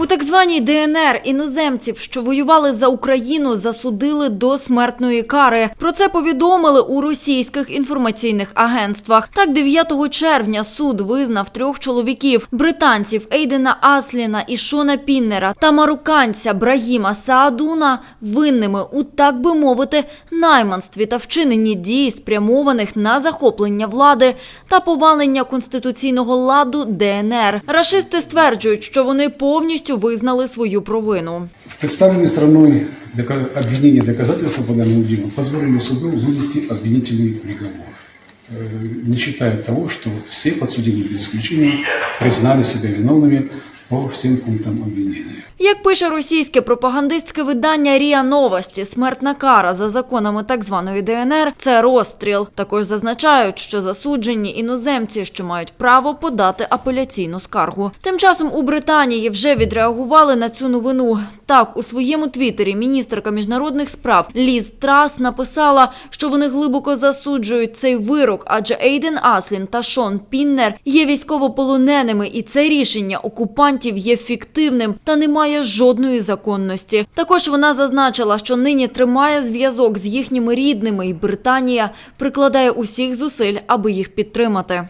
У так званій ДНР іноземців, що воювали за Україну, засудили до смертної кари. Про це повідомили у російських інформаційних агентствах. Так, 9 червня суд визнав трьох чоловіків: британців Ейдена Асліна і Шона Піннера та марокканця Брагіма Саадуна винними у так би мовити найманстві та вчиненні дій, спрямованих на захоплення влади та повалення конституційного ладу ДНР. Рашисти стверджують, що вони повністю визнали свою провину. Представленные страной дока- обвинения и доказательства по данному делу позволили суду вынести обвинительный приговор, э, не считая того, что все подсудимые без исключения признали себя виновными по всем пунктам обвинения. Як пише російське пропагандистське видання Ріа Новості, смертна кара за законами так званої ДНР це розстріл. Також зазначають, що засуджені іноземці, що мають право подати апеляційну скаргу. Тим часом у Британії вже відреагували на цю новину. Так, у своєму твіттері міністерка міжнародних справ Ліз Трас написала, що вони глибоко засуджують цей вирок, адже Ейден Аслін та Шон Піннер є військовополоненими, і це рішення окупантів є фіктивним та не має жодної законності. Також вона зазначила, що нині тримає зв'язок з їхніми рідними, і Британія прикладає усіх зусиль, аби їх підтримати.